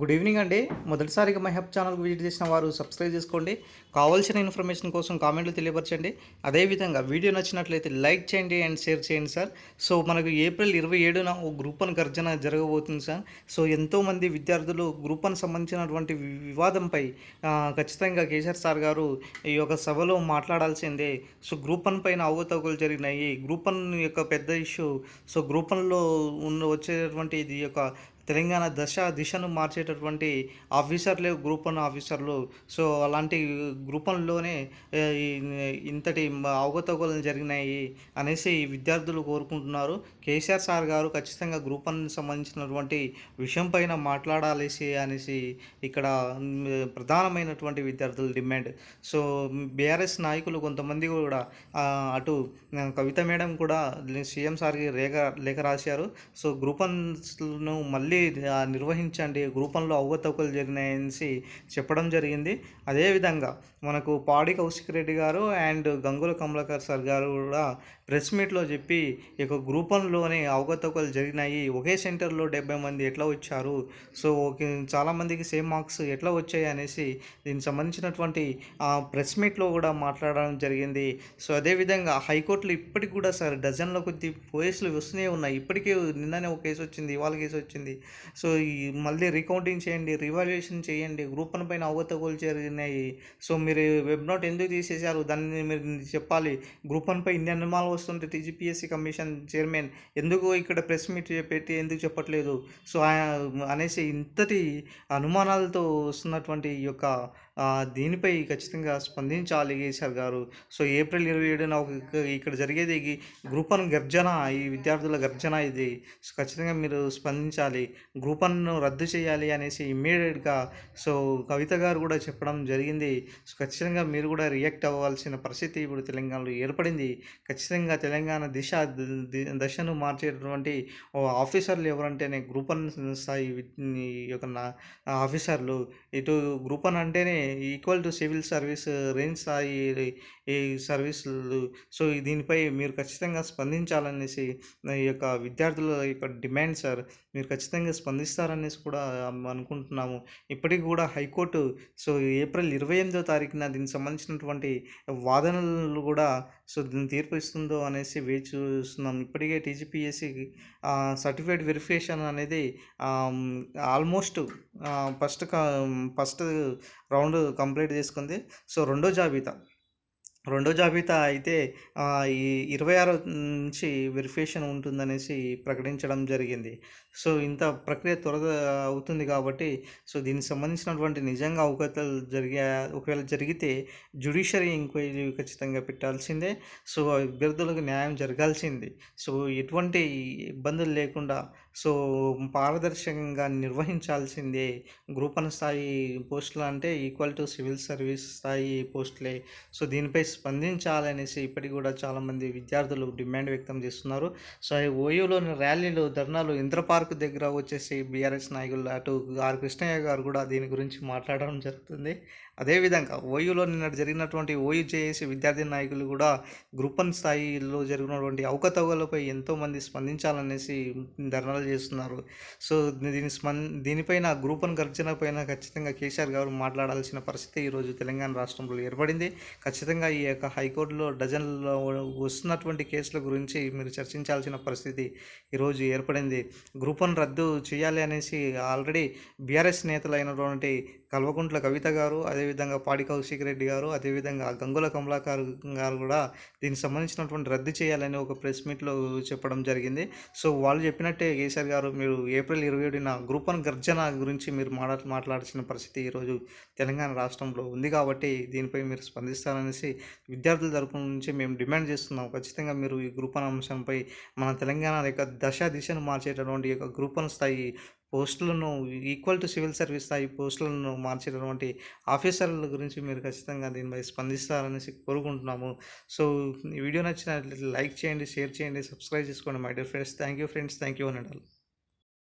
Good evening అండి. మొదటిసారిగా my hub ఛానల్కి విజిట్ చేసిన వారు సబ్స్క్రైబ్ చేసుకోండి. కావాల్సిన ఇన్ఫర్మేషన్ కోసం కామెంట్లు తెలియపరచండి. అదేవిధంగా వీడియో నచ్చినట్లయితే లైక్ చేయండి అండ్ షేర్ చేయండి సార్. సో మనకు ఏప్రిల్ ఇరవై ఏడున ఓ గ్రూప్ వన్ గర్జన జరగబోతుంది సార్. సో ఎంతోమంది విద్యార్థులు గ్రూప్ వన్ సంబంధించినటువంటి వివాదంపై ఖచ్చితంగా కేసీఆర్ సార్ గారు ఈ యొక్క సభలో మాట్లాడాల్సిందే. సో గ్రూప్ వన్ పైన అవతవకలు జరిగినాయి. గ్రూప్ వన్ యొక్క పెద్ద ఇష్యూ. సో గ్రూప్ వన్లో ఉన్న వచ్చేటువంటి ఇది యొక్క తెలంగాణ దశ దిశను మార్చేటటువంటి ఆఫీసర్లే గ్రూప్ వన్ ఆఫీసర్లు. సో అలాంటి గ్రూప్ వన్లోనే ఇంతటి అవగతవకలు జరిగినాయి అనేసి విద్యార్థులు కోరుకుంటున్నారు. కేసీఆర్ సార్ గారు ఖచ్చితంగా గ్రూప్ వన్ సంబంధించినటువంటి విషయం పైన మాట్లాడాలేసి అనేసి ఇక్కడ ప్రధానమైనటువంటి విద్యార్థుల డిమాండ్. సో బీఆర్ఎస్ నాయకులు కొంతమంది కూడా అటు కవిత మేడం కూడా సీఎం సార్కి లేఖ లేఖ రాశారు. సో గ్రూప్ వన్స్ను మళ్ళీ ఆ, నిర్వహించండి. గ్రూపంలో వన్లో అవకతవకలు జరిగినాయనేసి చెప్పడం జరిగింది. అదేవిధంగా మనకు పాడి కౌశిక్ రెడ్డి గారు అండ్ గంగుల కమలాకర్ సార్ గారు కూడా ప్రెస్ మీట్లో చెప్పి ఈ యొక్క గ్రూపంలోనే అవకతవకలు జరిగినాయి. ఒకే సెంటర్లో డెబ్బై మంది ఎట్లా వచ్చారు? సో చాలామందికి సేమ్ మార్క్స్ ఎట్లా వచ్చాయి అనేసి దీనికి సంబంధించినటువంటి ప్రెస్ మీట్లో కూడా మాట్లాడడం జరిగింది. సో అదేవిధంగా హైకోర్టులో ఇప్పటికి కూడా సార్ డజన్ల కొద్ది కేసులు వస్తూనే ఉన్నాయి. ఇప్పటికే నిన్ననే ఒక కేసు వచ్చింది ఇవాళ కేసు వచ్చింది. సో ఈ మళ్ళీ రికౌంటింగ్ చేయండి రివాల్యుయేషన్ చేయండి గ్రూప్ వన్ పైన అవకతవకలు జరిగినాయి. సో మీరు వెబ్ నోట్ ఎందుకు తీసేశారు? దాన్ని మీరు చెప్పాలి. గ్రూప్ వన్ పై ఇన్ని అనుమానాలు వస్తుంటే టీజీపీఎస్సీ కమిషన్ చైర్మన్ ఎందుకు ఇక్కడ ప్రెస్ మీట్ పెట్టి ఎందుకు చెప్పట్లేదు? సో అనేసి ఇంతటి అనుమానాలతో వస్తున్నటువంటి ఈ యొక్క దీనిపై ఖచ్చితంగా స్పందించాలి కేసీఆర్ గారు. సో ఏప్రిల్ ఇరవై ఏడున ఒక ఇక్కడ జరిగేది గ్రూప్ వన్ గర్జన ఈ విద్యార్థుల గర్జన ఇది. సో ఖచ్చితంగా మీరు స్పందించాలి. గ్రూప్ వన్ను రద్దు చేయాలి అనేసి ఇమ్మీడియట్గా సో కవిత గారు కూడా చెప్పడం జరిగింది. సో ఖచ్చితంగా మీరు కూడా రియాక్ట్ అవ్వాల్సిన పరిస్థితి ఇప్పుడు తెలంగాణలో ఏర్పడింది. ఖచ్చితంగా తెలంగాణ దిశ దశను మార్చేటటువంటి ఓ ఆఫీసర్లు ఎవరంటేనే గ్రూప్ వన్ స్థాయి యొక్క నా ఆఫీసర్లు. ఇటు గ్రూప్ వన్ అంటేనే equal to civil service range స్థాయి ఈ సర్వీసులు. సో దీనిపై మీరు ఖచ్చితంగా స్పందించాలనేసి ఈ యొక్క విద్యార్థుల యొక్క డిమాండ్ సార్. మీరు ఖచ్చితంగా స్పందిస్తారనేసి కూడా అనుకుంటున్నాము. ఇప్పటికి కూడా హైకోర్టు సో ఏప్రిల్ ఇరవై ఎనిమిదో తారీఖున దీనికి సంబంధించినటువంటి వాదనలు కూడా సో దీన్ని తీర్పు ఇస్తుందో అనేసి వేచి చూస్తున్నాం ఇప్పటికే టీజీపీఎస్సి సర్టిఫైడ్ వెరిఫికేషన్ అనేది almost first first round complete చేసుకుంది. సో రెండో జాబితా. రెండో జాబితా అయితే ఈ ఇరవై ఆరు నుంచి వెరిఫికేషన్ ఉంటుందనేసి ప్రకటించడం జరిగింది. సో ఇంత ప్రక్రియ త్వరగా అవుతుంది కాబట్టి సో దీనికి సంబంధించినటువంటి నిజంగా అవకతలు జరిగే ఒకవేళ జరిగితే జ్యుడిషియరీ ఎంక్వైరీ ఖచ్చితంగా పెట్టాల్సిందే. సో అభ్యర్థులకు న్యాయం జరగాల్సింది. సో ఎటువంటి ఇబ్బందులు లేకుండా సో పారదర్శకంగా నిర్వహించాల్సిందే గ్రూప్ వన్ స్థాయి పోస్టులు అంటే ఈక్వల్ టు సివిల్ సర్వీస్ స్థాయి పోస్టులే. సో దీనిపై స్పందించాలనేసి ఇప్పటికి కూడా చాలామంది విద్యార్థులు డిమాండ్ వ్యక్తం చేస్తున్నారు. సో ఈ ఓయూలోని ర్యాలీలు ధర్నాలు ఇంద్ర పార్క్ దగ్గర వచ్చేసి బీఆర్ఎస్ నాయకులు అటు ఆర్ కృష్ణయ్య గారు కూడా దీని గురించి మాట్లాడడం జరుగుతుంది. అదేవిధంగా ఓయూలో నిన్న జరిగినటువంటి ఓయూ జేఏసీ విద్యార్థి నాయకులు కూడా గ్రూప్ వన్ స్థాయిలో జరిగినటువంటి అవకతవకలపై ఎంతోమంది స్పందించాలనేసి ధర్నాలు చేస్తున్నారు. సో దీని స్మన్ దీనిపైన గ్రూప్ వన్ గర్జన పైన ఖచ్చితంగా కేసీఆర్ గారు మాట్లాడాల్సిన పరిస్థితి ఈరోజు తెలంగాణ రాష్ట్రంలో ఏర్పడింది. ఖచ్చితంగా ఈ యొక్క హైకోర్టులో డజన్లో వస్తున్నటువంటి కేసుల గురించి మీరు చర్చించాల్సిన పరిస్థితి ఈరోజు ఏర్పడింది. గ్రూప్ వన్ రద్దు చేయాలి అనేసి ఆల్రెడీ బీఆర్ఎస్ నేతలైనటువంటి కల్వకుంట్ల కవిత గారు అదేవిధంగా పాడి కౌశిక్ రెడ్డి గారు అదేవిధంగా గంగుల కమలాకర్ గారు కూడా దీనికి సంబంధించినటువంటి రద్దు చేయాలని ఒక ప్రెస్ మీట్లో చెప్పడం జరిగింది. సో వాళ్ళు చెప్పినట్టే కేసీఆర్ గారు మీరు ఏప్రిల్ ఇరవై ఏడున గ్రూప్ వన్ గర్జన గురించి మీరు మాట్లా మాట్లాడాల్సిన పరిస్థితి ఈరోజు తెలంగాణ రాష్ట్రంలో ఉంది కాబట్టి దీనిపై మీరు స్పందిస్తారనేసి విద్యార్థుల తరపు నుంచి మేము డిమాండ్ చేస్తున్నాం. ఖచ్చితంగా మీరు ఈ గ్రూప్ వన్ అంశంపై మన తెలంగాణ యొక్క దశ దిశను మార్చేటటువంటి యొక్క గ్రూప్ వన్ స్థాయి పోస్టులను ఈక్వల్ టు సివిల్ సర్వీస్ స్థాయి పోస్టులను మార్చేటటువంటి ఆఫీసర్ల గురించి మీరు ఖచ్చితంగా దీనిపై స్పందిస్తారనేసి కోరుకుంటున్నాము. సో ఈ వీడియో నచ్చినట్లయితే లైక్ చేయండి షేర్ చేయండి సబ్స్క్రైబ్ చేసుకోండి my dear friends. Thank you friends. Thank you అని